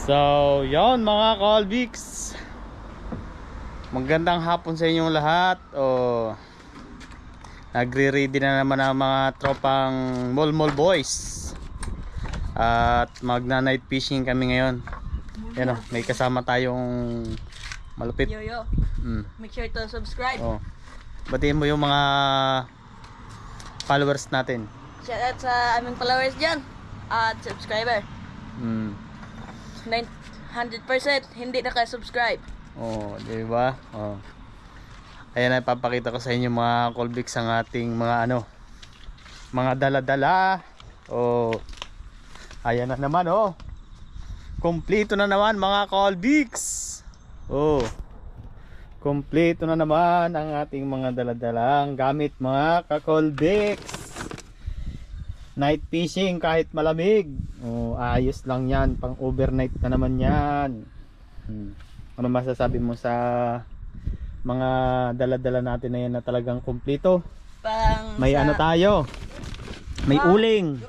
So, yon mga Colbix. Magandang hapon sa inyong lahat. O Nagre-ready na naman ang mga tropang Mall Mall Boys. At magna-night fishing kami ngayon. Yan o, may kasama tayong malupit. Yo yo, Mm. make sure to subscribe. Oh. Batiin mo yung mga followers natin. Shout out sa aming followers dyan. At subscriber. Mm. 900% hindi naka-subscribe. Oh, di ba? Oh. Ayan na papakita ko sa inyo mga Colbix ang ating mga ano mga dala-dala. Oh. Ayan na naman oh. Kompleto na naman mga Colbix. Oh. Kompleto na naman ang ating mga dala-dalang gamit mga ka-Colbix. Night fishing kahit malamig. Oh, ayos lang 'yan, pang overnight na naman 'yan. Hmm. Ano masasabi mo sa mga dala-dala natin na yan na talagang kumplito? Pang May sa- ano tayo? May Ah. uling.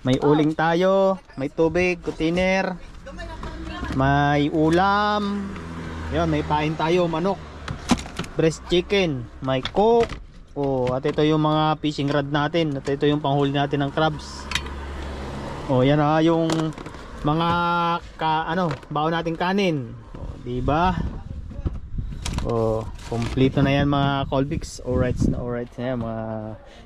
May uling tayo, may tubig, container. May ulam. Yan, may pain tayo, manok. Breast chicken, may coke. Oh, at ito yung mga fishing rod natin. At ito yung panghuli natin ng crabs. Oh, yan ah yung mga ka ano, baon nating kanin. Oh, di ba? Oh, kompleto na yan mga Colbix. Alright na alright na yan mga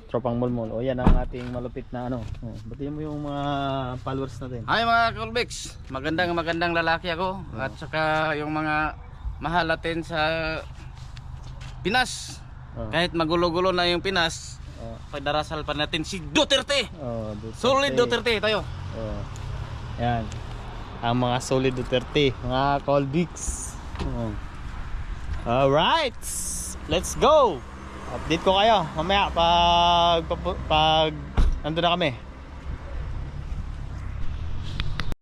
tropang mulmul. O yan ang ating malupit na ano. Oh, batiin mo yung mga followers natin. Hi mga Colbex, magandang magandang lalaki ako at saka yung mga mahal natin sa Pinas. Oh, Kahit magulo-gulo na yung Pinas, oh, pagdarasal pa natin si Duterte. oh, Duterte. Solid Duterte tayo. Oh. Yan. Ang mga solid Duterte, mga Colbix. Oh. Alright. Let's go. Update ko kayo mamaya pag pag, pag nandun na kami.